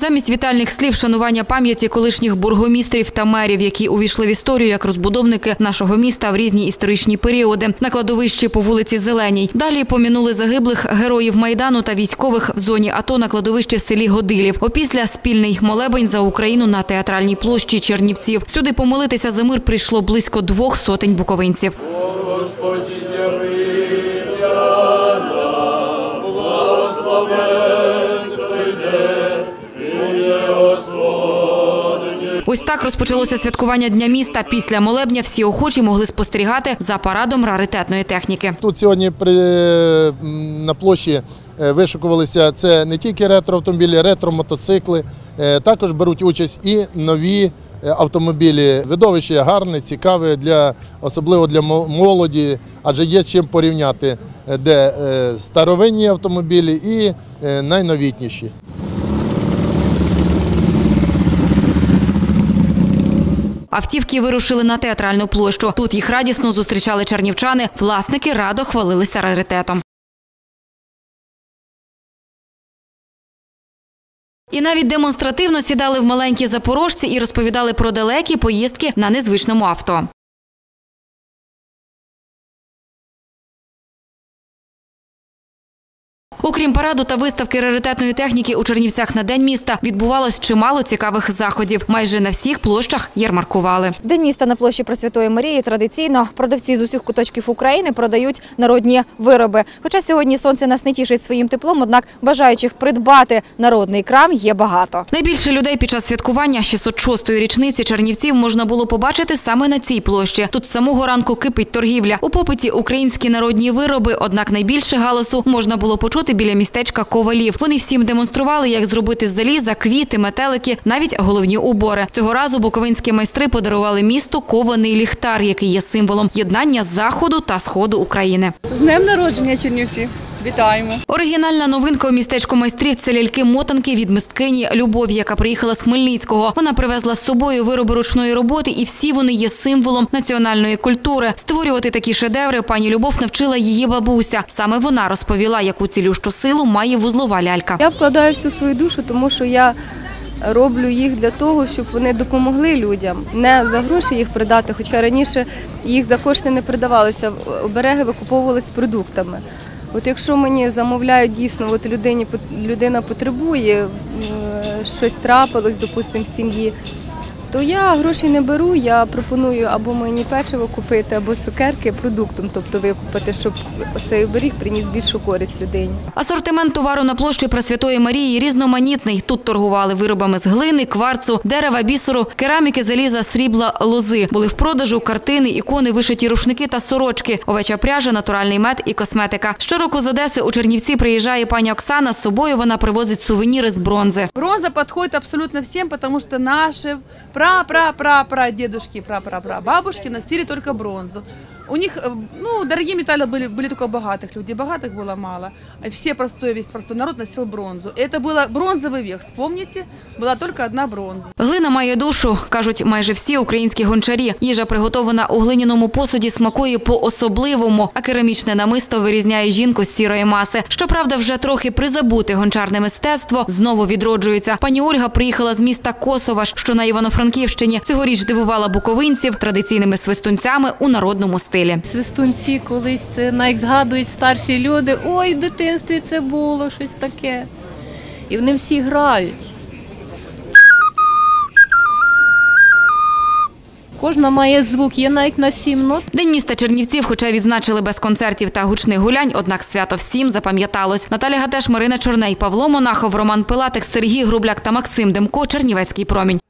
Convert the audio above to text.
Замість вітальних слів шанування пам'яті колишніх бургомістрів та мерів, які увійшли в історію як розбудовники нашого міста в різні історичні періоди, на кладовищі по вулиці Зеленій. Далі помінули загиблих героїв майдану та військових в зоні АТО на кладовищі в селі Годилів. Опісля спільний молебень за Україну на театральній площі Чернівців. Сюди помолитися за мир прийшло близько двох сотень буковинців. Господи, Ось так розпочалося святкування Дня міста. Після молебня всі охочі могли спостерігати за парадом раритетної техніки. Тут сьогодні при, на площі е, вишикувалися це не тільки ретроавтомобілі, ретро-мотоцикли. Е, Також беруть участь і нові е, автомобілі. Видовище гарне, цікаве для особливо для мо- молоді, адже є чим порівняти, де старовинні автомобілі і найновітніші. Автівки вирушили на театральну площу. Тут їх радісно зустрічали чернівчани. Власники радо хвалилися раритетом. І навіть демонстративно сідали в маленькі запорожці і розповідали про далекі поїздки на незвичному авто. Окрім параду та виставки раритетної техніки у Чернівцях на день міста відбувалось чимало цікавих заходів. Майже на всіх площах ярмаркували. День міста на площі Пресвятої Марії традиційно продавці з усіх куточків України продають народні вироби. Хоча сьогодні сонце нас не тішить своїм теплом, однак бажаючих придбати народний крам є багато. Найбільше людей під час святкування 606-ї річниці Чернівців можна було побачити саме на цій площі. Тут з самого ранку кипить торгівля. У попиті українські народні вироби, однак найбільше галасу можна було почути біля містечка Ковалів. Вони всім демонстрували, як зробити заліза, квіти, метелики, навіть головні убори. Цього разу буковинські майстри подарували місту кований ліхтар, який є символом єднання заходу та сходу України. З днем народження Чернівці. Вітаємо. Оригінальна новинка у містечку майстрів це ляльки-мотанки від мисткині Любові, яка приїхала з Хмельницького. Вона привезла з собою вироби ручної роботи, і всі вони є символом національної культури. Створювати такі шедеври пані Любов навчила її бабуся. Саме вона розповіла, яку цілющу силу має вузлова лялька. Я вкладаю всю свою душу, тому що я роблю їх для того, щоб вони допомогли людям. Не за гроші їх придати, хоча раніше їх за кошти не придавалися, обереги викуповувалися продуктами. От якщо мені замовляють дійсно, от людині людина потребує, е, щось трапилось, допустимо, в сім'ї, то я гроші не беру, я пропоную або мені печиво купити, або цукерки продуктом, тобто викупити, щоб цей оберіг приніс більшу користь людині. Асортимент товару на площі Пресвятої Марії різноманітний. Тут торгували виробами з глини, кварцу, дерева, бісеру, кераміки, заліза, срібла, лози. Були в продажу картини, ікони, вишиті рушники та сорочки, овеча пряжа, натуральний мед і косметика. Щороку з Одеси у Чернівці приїжджає пані Оксана. З собою вона привозить сувеніри з бронзи. Бронза подходит абсолютно всем, потому что наши пра-пра-пра-пра-дедушки, пра-пра-пра-бабушки носили только бронзу. У них, э, ну, дорогие металлы были, были только у богатых людей, богатых было мало. А Все простой, весь простой народ носил бронзу. Это было бронзовый век, вспомните, была только одна бронза. Глина має душу, кажуть майже всі українські гончарі. Їжа приготована у глиняному посуді смакує по-особливому, а керамічне намисто вирізняє жінку з сірої маси. Щоправда, вже трохи призабуте гончарне мистецтво знову відроджується. Пані Ольга приїхала з міста Косова, що на Івано-Франківщині. Цьогоріч дивувала буковинців традиційними свистунцями у народному стилі. Свистунці колись це навіть згадують старші люди. Ой, в дитинстві це було щось таке. І вони всі грають. Кожна має звук, є навіть на сім нот. День міста Чернівців, хоча відзначили без концертів та гучних гулянь, однак свято всім запам'яталось. Наталя Гатеш, Марина Чорней, Павло Монахов, Роман Пилатик, Сергій Грубляк та Максим Демко. Чернівецький промінь.